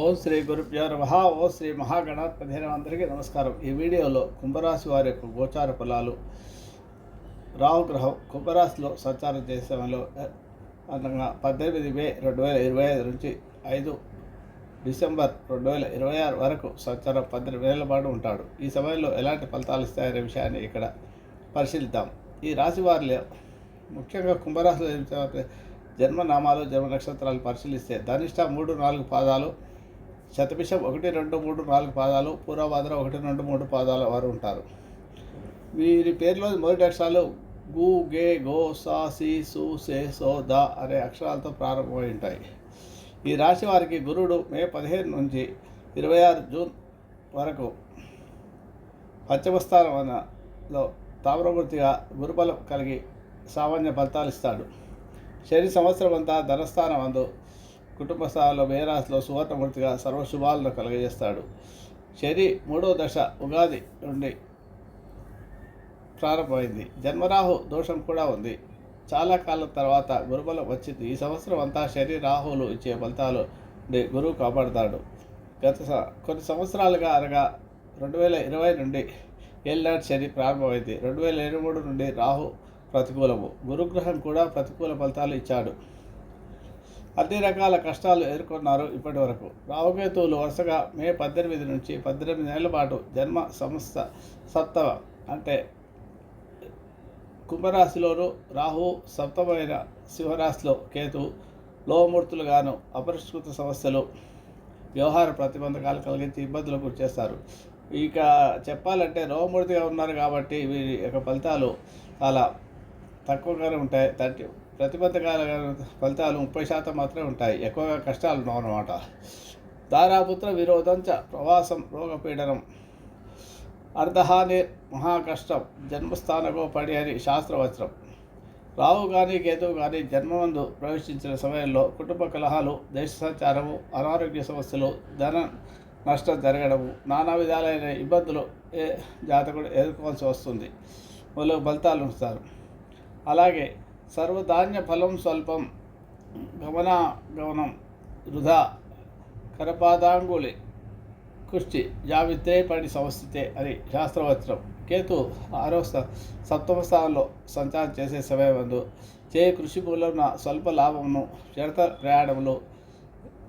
ఓం శ్రీ గురుభ్యో నమ. ఓం శ్రీ మహాగణాధిపతి అందరికీ నమస్కారం. ఈ వీడియోలో కుంభరాశి వారి యొక్క గోచార ఫలాలు రాహుగ్రహం కుంభరాశిలో సంచారం చేసే సమయంలో అనగా పద్దెనిమిది మే రెండు వేల ఇరవై ఐదు నుంచి ఐదు డిసెంబర్ రెండు వేల ఇరవై ఆరు వరకు సంచారం పద్దెనిమిది వేల పాటు ఉంటాడు. ఈ సమయంలో ఎలాంటి ఫలితాలు ఇస్తాయనే విషయాన్ని ఇక్కడ పరిశీలిద్దాం. ఈ రాశి వారిలో ముఖ్యంగా కుంభరాశిలో జన్మనామాలు జన్మ నక్షత్రాలు పరిశీలిస్తే ధనిష్ట మూడు నాలుగు పాదాలు శతభిషం ఒకటి రెండు మూడు నాలుగు పాదాలు పూర్వభాద్ర ఒకటి రెండు మూడు పాదాల వారు ఉంటారు. వీరి పేరులో మొదటి అక్షరాలు గు గే గో సా సి సు సే సో ద అనే అక్షరాలతో ప్రారంభమై ఉంటాయి. ఈ రాశి వారికి గురుడు మే పదిహేను నుంచి ఇరవై ఆరు జూన్ వరకు పశ్చిమస్థానంలో తామ్రమూర్తిగా గురుబలం కలిగి సామాన్య ఫలితాలు ఇస్తాడు. శని సంవత్సరం అంతా ధనస్థానం అందు కుటుంబ స్థాయిలో మేరాశిలో సువర్ణమూర్తిగా సర్వశుభాలను కలుగజేస్తాడు. శని మూడో దశ ఉగాది నుండి ప్రారంభమైంది. జన్మరాహు దోషం కూడా ఉంది. చాలా కాలం తర్వాత గురుబలం వచ్చింది. ఈ సంవత్సరం అంతా శని రాహువులు ఇచ్చే ఫలితాలు నుండి గురువు కాపాడుతాడు. గత కొన్ని సంవత్సరాలుగా అనగా రెండు వేల ఇరవై నుండి ఏళ్ళనాటి శని ప్రారంభమైంది. రెండు వేల ఇరవై మూడు నుండి రాహు ప్రతికూలము. గురుగ్రహం కూడా ప్రతికూల ఫలితాలు ఇచ్చాడు. అన్ని రకాల కష్టాలు ఎదుర్కొన్నారు ఇప్పటి వరకు రావుకేతువులు వరుసగా మే పద్దెనిమిది నుంచి పద్దెనిమిది నెలల పాటు జన్మ సంస్థ సప్తమ అంటే కుంభరాశిలోను రాహు సప్తమైన సింహరాశిలో కేతు లోమూర్తులుగాను అపరిష్కృత సమస్యలు వ్యవహార ప్రతిబంధకాలు కలిగించి ఇబ్బందులకు గురి చేస్తారు. ఇక చెప్పాలంటే లోమూర్తిగా ఉన్నారు కాబట్టి వీరి యొక్క ఫలితాలు చాలా తక్కువగానే ఉంటాయి. థర్టీ ప్రతిబంధకాల ఫలితాలు ముప్పై శాతం మాత్రమే ఉంటాయి. ఎక్కువగా కష్టాలు ఉన్నావు అన్నమాట దారాపుత్ర విరోధంచ ప్రవాసం రోగపీడనం అర్ధహాని మహాకష్టం జన్మస్థానకో పడి అని శాస్త్రవస్త్రం రావు కానీ కేతువు కానీ జన్మమందు ప్రవేశించిన సమయంలో కుటుంబ కలహాలు దేశ సంచారము అనారోగ్య సమస్యలు ధన నష్టం జరగడము నానా విధాలైన ఇబ్బందులు ఏ జాతకుడు ఎదుర్కోవాల్సి వస్తుంది. వాళ్ళు ఫలితాలు ఉంచుతారు అలాగే సర్వధాన్య ఫలం స్వల్పం. గమనాగమనం వృధా. కరపాదాంగులి. కుష్టి. జావిత్రే పడి సంస్థితే అని శాస్త్రవచనం. కేతు ఆరో సప్తమ స్థానంలో సంచారం చేసే సమయమందు చే కృషి మూలన స్వల్ప లాభమును జడత ప్రయాణములు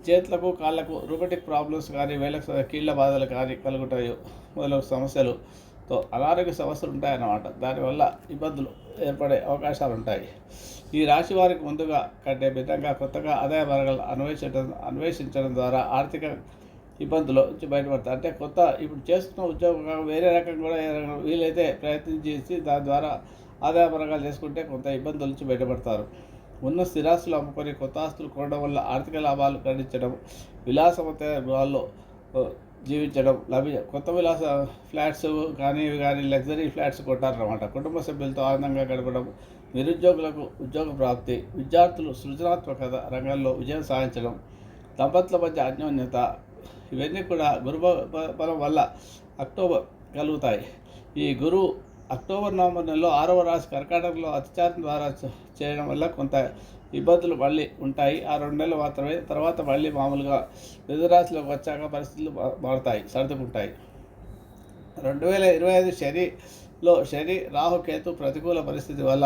చేతులకు కాళ్ళకు రూబటిక్ ప్రాబ్లమ్స్ కానీ వేలకు కీళ్ళ బాధలు కానీ కలుగుతాయి మొదలగు సమస్యలు తో అనారోగ్య సమస్యలు ఉంటాయన్నమాట. దానివల్ల ఇబ్బందులు ఏర్పడే అవకాశాలు ఉంటాయి. ఈ రాశి వారికి ముందుగా కంటే భిన్నంగా కొత్తగా ఆదాయ మార్గాలు అన్వేషించడం అన్వేషించడం ద్వారా ఆర్థిక ఇబ్బందులు నుంచి బయటపడతారు అంటే కొత్త ఇప్పుడు చేస్తున్న ఉద్యోగం వేరే రకం కూడా ఏ వీలైతే ప్రయత్నం చేసి దాని ద్వారా ఆదాయ మార్గాలు చేసుకుంటే కొంత ఇబ్బందుల నుంచి బయటపడతారు. ఉన్న స్థిరాస్తులు అమ్ముకొని కొత్త ఆస్తులు కొనడం వల్ల ఆర్థిక లాభాలు గడించడం విలాసవంతమైన గృహాల్లో జీవించడం లభి కొత్త విలాస ఫ్లాట్స్ కానీ ఇవి కానీ లగ్జరీ ఫ్లాట్స్ కొట్టారన్నమాట. కుటుంబ సభ్యులతో ఆనందంగా గడపడం నిరుద్యోగులకు ఉద్యోగ ప్రాప్తి విద్యార్థులు సృజనాత్మకత రంగంలో విజయం సాధించడం దంపతుల మధ్య అన్యోన్యత ఇవన్నీ కూడా గురు బలం వల్ల అక్టోబర్ కలుగుతాయి. ఈ గురువు అక్టోబర్ నవంబర్ నెలలో ఆరవ రాశి కర్కాటకంలో అతిచారం ద్వారా చేయడం వల్ల కొంత ఇబ్బందులు మళ్ళీ ఉంటాయి. ఆ రెండు నెలలు మాత్రమే. తర్వాత మళ్ళీ మామూలుగా రాశిలోకి వచ్చాక పరిస్థితులు మారుతాయి సర్దుకుంటాయి. రెండు వేల ఇరవై ఐదు శనిలో శని రాహు కేతు ప్రతికూల పరిస్థితి వల్ల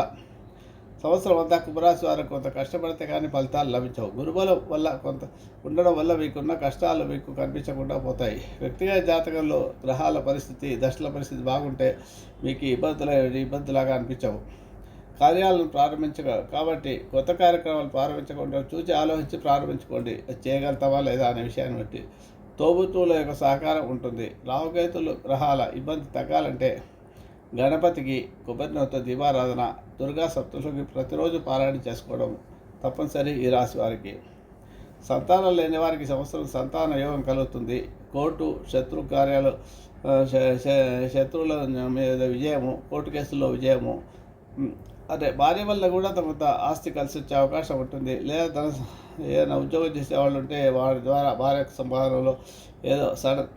సంవత్సరం అంతా కుంభరాశి వారు కొంత కష్టపడితే కానీ ఫలితాలు లభించవు. గురుబలం వల్ల కొంత ఉండడం వల్ల మీకున్న కష్టాలు మీకు కనిపించకుండా పోతాయి. వ్యక్తిగత జాతకంలో గ్రహాల పరిస్థితి దశల పరిస్థితి బాగుంటే మీకు ఇబ్బందులు ఇబ్బందులాగా అనిపించవు. కార్యాలను ప్రారంభించగ కాబట్టి కొత్త కార్యక్రమాలు ప్రారంభించకుండా చూసి ఆలోచించి ప్రారంభించుకోండి. అది చేయగలుగుతావా లేదా అనే విషయాన్ని బట్టి తోబుతువుల యొక్క సహకారం ఉంటుంది. రాహుకేతులు గ్రహాల ఇబ్బంది తగ్గాలంటే గణపతికి కొబ్బరినూతో దీపారాధన దుర్గా సప్తశుకి ప్రతిరోజు పారాయణ చేసుకోవడం తప్పనిసరి ఈ రాశి వారికి. సంతానం లేని వారికి సంవత్సరం సంతాన యోగం కలుగుతుంది. కోర్టు శత్రు కార్యాలు శత్రువుల మీద విజయము కోర్టు కేసుల్లో విజయము అదే భార్య వల్ల కూడా కొంత ఆస్తి కలిసి వచ్చే అవకాశం ఉంటుంది. లేదా తన ఏదైనా ఉద్యోగం చేసే వాళ్ళు ఉంటే వారి ద్వారా భార్య సంపాదనలో ఏదో సడన్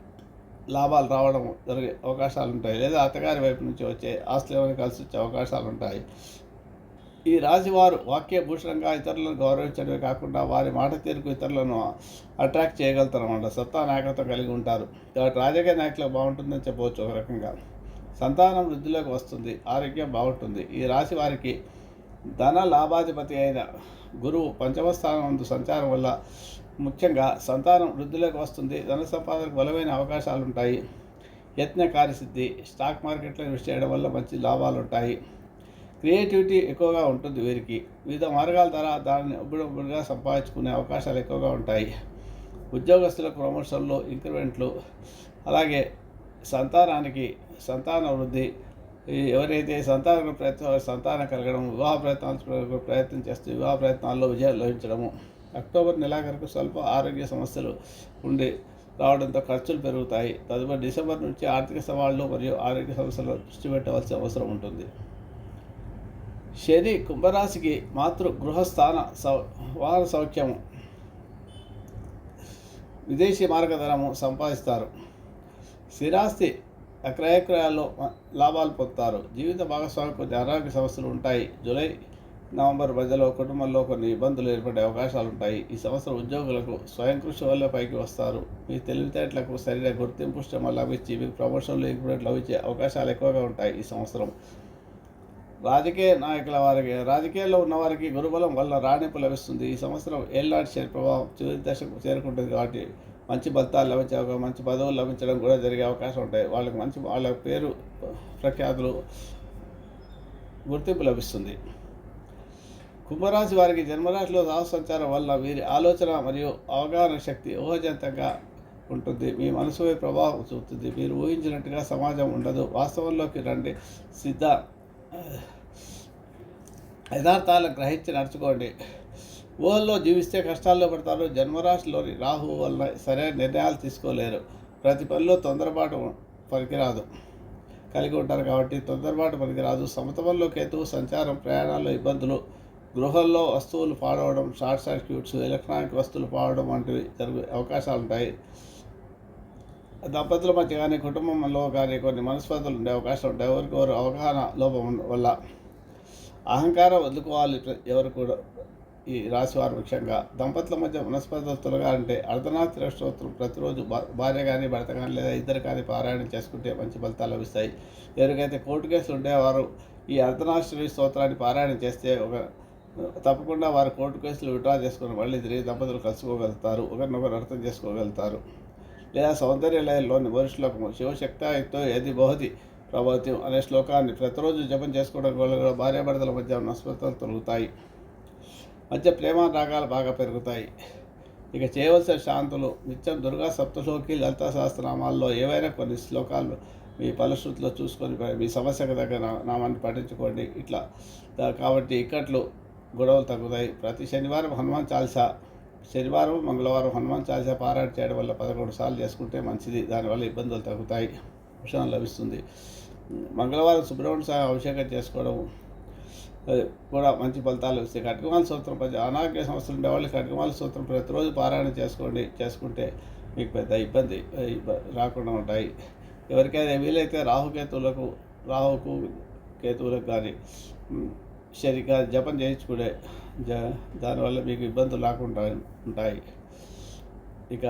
లాభాలు రావడం జరిగే అవకాశాలు ఉంటాయి లేదా అత్తగారి వైపు నుంచి వచ్చే ఆస్తులు ఏమైనా కలిసి వచ్చే అవకాశాలు ఉంటాయి ఈ రాశివారు వాక్యభూషణంగా ఇతరులను గౌరవించడమే కాకుండా వారి మాట తీరుకు ఇతరులను అట్రాక్ట్ చేయగలుగుతారు అన్నమాట సత్తా నాయకత్వం కలిగి ఉంటారు. కాబట్టి రాజకీయ నాయకులకు బాగుంటుందని చెప్పవచ్చు ఒక రకంగా. సంతానం వృద్ధిలోకి వస్తుంది ఆరోగ్యం బాగుంటుంది. ఈ రాశి వారికి ధన లాభాధిపతి అయిన గురువు పంచమ స్థానం సంచారం వల్ల ముఖ్యంగా సంతానం వృద్ధిలోకి వస్తుంది. ధన సంపాదనకు బలమైన అవకాశాలు ఉంటాయి. యత్న కార్యసిద్ధి స్టాక్ మార్కెట్లో ఇన్వెస్ట్ చేయడం వల్ల మంచి లాభాలు ఉంటాయి. క్రియేటివిటీ ఎక్కువగా ఉంటుంది వీరికి. వివిధ మార్గాల ద్వారా దానిని ఉబ్బుడుబ్బుడుగా సంపాదించుకునే అవకాశాలు ఎక్కువగా ఉంటాయి. ఉద్యోగస్తులకు ప్రమోషన్లు ఇంక్రిమెంట్లు అలాగే సంతానానికి సంతాన వృద్ధి. ఎవరైతే సంతాన ప్రయత్నం సంతానం కలగడం వివాహ ప్రయత్నాలు ప్రయత్నం చేస్తూ వివాహ ప్రయత్నాల్లో విజయం లభించడము. అక్టోబర్ నెలాఖరుకు స్వల్ప ఆరోగ్య సమస్యలు ఉండి రావడంతో ఖర్చులు పెరుగుతాయి. తదుపరి డిసెంబర్ నుంచి ఆర్థిక సవాళ్ళు మరియు ఆరోగ్య సమస్యలు దృష్టి పెట్టవలసిన అవసరం ఉంటుంది. శని కుంభరాశికి మాతృ గృహస్థాన సౌ వాహన సౌఖ్యము. విదేశీ మార్గధనము సంపాదిస్తారు. స్థిరాస్తి క్రయక్రయాల్లో లాభాలు పొందుతారు. జీవిత భాగస్వామికి కొన్ని అనారోగ్య సమస్యలు ఉంటాయి. జూలై నవంబర్ మధ్యలో కుటుంబంలో కొన్ని ఇబ్బందులు ఏర్పడే అవకాశాలు ఉంటాయి. ఈ సంవత్సరం ఉద్యోగులకు స్వయం కృషి వల్ల పైకి వస్తారు. మీ తెలివితేటలకు సరైన గుర్తింపు శ్రమ లభించి మీకు ప్రమోషన్లు ఇంక్రిమెంట్ లభించే అవకాశాలు ఎక్కువగా ఉంటాయి ఈ సంవత్సరం. రాజకీయ నాయకుల వారికి రాజకీయాల్లో ఉన్న వారికి గురుబలం వల్ల రాణింపు లభిస్తుంది. ఈ సంవత్సరం ఏళ్ళనాటి శని ప్రభావం చివరి దశకు చేరుకుంటుంది కాబట్టి మంచి ఫలితాలు లభించే మంచి పదవులు లభించడం కూడా జరిగే అవకాశం ఉంటాయి. వాళ్ళకి మంచి వాళ్ళ పేరు ప్రఖ్యాతులు గుర్తింపు లభిస్తుంది. కుంభరాశి వారికి జన్మరాశిలో రాహు సంచారం వల్ల వీరి ఆలోచన మరియు అవగాహన శక్తి ఊహజంతంగా ఉంటుంది. మీ మనసుపై ప్రభావం చూపుతుంది. మీరు ఊహించినట్టుగా సమాజం ఉండదు. వాస్తవంలోకి రండి. సిద్ధ యథార్థాలను గ్రహించి నడుచుకోండి. ఊహల్లో జీవిస్తే కష్టాల్లో పడతారు. జన్మరాశిలోని రాహు వల్ల సరైన నిర్ణయాలు తీసుకోలేరు. ప్రతి పనిలో తొందరపాటు పనికిరాదు. కలిగి ఉంటారు కాబట్టి తొందరపాటు పనికిరాదు. సమతమంలో కేతువు సంచారం ప్రయాణాల్లో ఇబ్బందులు గృహంలో వస్తువులు పాడవడం షార్ట్ సర్క్యూట్స్ ఎలక్ట్రానిక్ వస్తువులు పాడడం వంటివి జరిగే అవకాశాలు ఉంటాయి. దంపతుల మధ్య కానీ కుటుంబంలో కానీ కొన్ని మనస్పర్ధలు ఉండే అవకాశం ఉంటాయి. ఎవరికి ఎవరు అవగాహన లోపం వల్ల అహంకారం వదులుకోవాలి. ఎవరు కూడా ఈ రాశివారు ముఖ్యంగా దంపతుల మధ్య మనస్పర్ధలు తొలగాలంటే అర్ధనాథ స్తోత్రం ప్రతిరోజు భా- భార్య కానీ భర్త కానీ లేదా ఇద్దరు కానీ పారాయణం చేసుకుంటే మంచి ఫలితాలు లభిస్తాయి. ఎవరికైతే కోర్టు కేసులు ఉండేవారు ఈ అర్ధనాశ్వరి స్తోత్రాన్ని పారాయణం చేస్తే ఒక తప్పకుండా వారు కోర్టు కేసులు విడ్రా చేసుకుని మళ్ళీ తిరిగి దంపతులు కలుసుకోగలుగుతారు. ఒకరినొకరు అర్థం చేసుకోగలుగుతారు. లేదా సౌందర్య లయంలోని శ్లోకము శివశక్తాయుక్తో ఏది బహుతి ప్రభావితం అనే శ్లోకాన్ని ప్రతిరోజు జపం చేసుకోవడం వల్ల కూడా భార్యాభర్తల మధ్య నస్పతలు తొలుగుతాయి. మధ్య ప్రేమ రాగాలు బాగా పెరుగుతాయి. ఇక చేయవలసిన శాంతులు నిత్యం దుర్గా సప్తశ్లోకి లలితా సహస్రనామాల్లో ఏవైనా కొన్ని శ్లోకాలు మీ ఫలశ్రుతిలో చూసుకొని మీ సమస్యకు దగ్గర నామాన్ని పఠించుకోండి. ఇట్లా. కాబట్టి ఇక్కట్లు గొడవలు తగ్గుతాయి. ప్రతి శనివారం హనుమాన్ చాలీసా శనివారం మంగళవారం హనుమాన్ చాలీసా పారాయణ చేయడం వల్ల పదకొండు సార్లు చేసుకుంటే మంచిది. దానివల్ల ఇబ్బందులు తగ్గుతాయి. విషయం లభిస్తుంది. మంగళవారం సుబ్రహ్మణ్య స్వామి అభిషేకం చేసుకోవడం కూడా మంచి ఫలితాలు వస్తాయి. కట్కమాల సూత్రం ప్రతి అనారోగ్య సమస్యలు ఉండేవాళ్ళు కట్కమాల సూత్రం ప్రతిరోజు పారాయణ చేసుకోండి చేసుకుంటే మీకు పెద్ద ఇబ్బంది రాకుండా ఉంటాయి. ఎవరికైనా వీలైతే రాహుకేతువులకు రాహుకు కేతువులకు కానీ సరిగ్గా జపం చేయించుకునే జ దానివల్ల మీకు ఇబ్బందులు రాకుండా ఉంటాయి. ఇక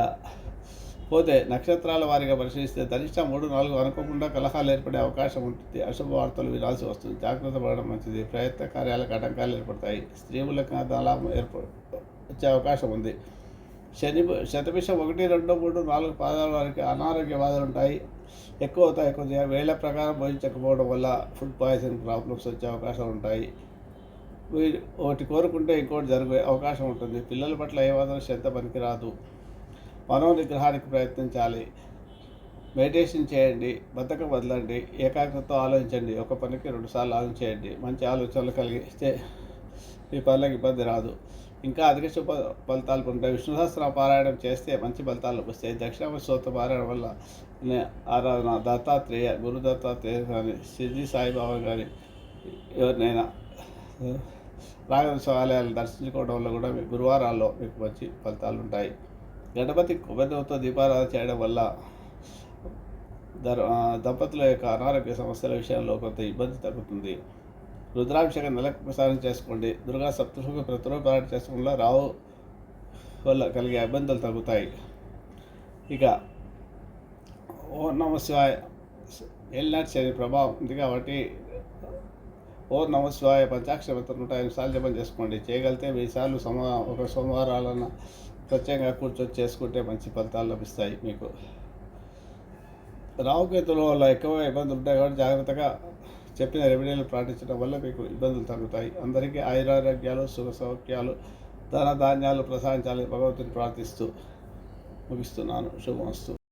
పోతే నక్షత్రాల వారిగా పరిశీలిస్తే ధనిష్ట మూడు నాలుగు అనుకోకుండా కలహాలు ఏర్పడే అవకాశం ఉంటుంది. అశుభ వార్తలు వినాల్సి వస్తుంది. జాగ్రత్త పడడం మంచిది. ప్రయత్న కార్యాలకు ఆటంకాలు ఏర్పడతాయి. స్త్రీలకు దళం ఏర్ప వచ్చే అవకాశం ఉంది. శని శతభిషం ఒకటి రెండు మూడు నాలుగు పాదాల వారికి అనారోగ్య బాధలు ఉంటాయి. ఎక్కువ అవుతాయి కొద్దిగా. వేళ ప్రకారం భోజించకపోవడం వల్ల ఫుడ్ పాయిజన్ ప్రాబ్లమ్స్ వచ్చే అవకాశాలు ఉంటాయి. ఒకటి కోరుకుంటే ఇంకోటి జరిగే అవకాశం ఉంటుంది. పిల్లల పట్ల ఏమాత్రం శ్రద్ధ పనికిరాదు. మనోనిగ్రహానికి ప్రయత్నించాలి. మెడిటేషన్ చేయండి బతక వదలండి ఏకాగ్రతతో ఆలోచించండి ఒక పనికి రెండుసార్లు ఆలోచించండి మంచి ఆలోచనలు కలిగిస్తే మీ పనులకు ఇబ్బంది రాదు. ఇంకా అధిక శుభ ఫలితాలు ఉంటాయి. విష్ణు సహస్ర పారాయణం చేస్తే మంచి ఫలితాలు వస్తాయి. దక్షిణామూర్తి స్తోత్ర పారాయణం వల్ల ఆరాధన దత్తాత్రేయ గురు దత్తాత్రేయ కానీ సిద్ధి సాయిబాబా కానీ ఎవరినైనా రాఘవేశ్వర ఆలయాలను దర్శించుకోవడం వల్ల కూడా మీ గురువారాల్లో మీకు మంచి ఫలితాలు ఉంటాయి. గణపతి కొబ్బరితో దీపారాధన చేయడం వల్ల దర్ దంపతుల యొక్క అనారోగ్య సమస్యల విషయంలో కొంత ఇబ్బంది తగ్గుతుంది. రుద్రాభిషేక నెలకు ప్రసారం చేసుకోండి. దుర్గా సప్తశుభ ప్రతిరోజు పారాయణ చేసుకోవడం వల్ల రావు వల్ల కలిగే ఇబ్బందులు తగ్గుతాయి. ఇక ఓ నమ శివాయ ఎల్నాటి శని ప్రభావం ఉంది కాబట్టి ఓ నమ శివాయ పంచాక్షర మంత్రం నూట ఐదు సార్లు జపం చేసుకోండి. చేయగలిగితే వెయ్యి సార్లు సమా ఒక సోమవారాలన్న ప్రత్యేకంగా కూర్చొని చేసుకుంటే మంచి ఫలితాలు లభిస్తాయి మీకు. రావుకేతుల వల్ల ఎక్కువ ఇబ్బందులు ఉంటాయి కాబట్టి జాగ్రత్తగా చెప్పిన రెమెడీలు పాటించడం వల్ల మీకు ఇబ్బందులు తగ్గుతాయి. అందరికీ ఆయురారోగ్యాలు సుఖ సౌఖ్యాలు ధన ధాన్యాలు ప్రసాదించాలని భగవంతుని ప్రార్థిస్తూ ముగిస్తున్నాను. శుభమస్తు.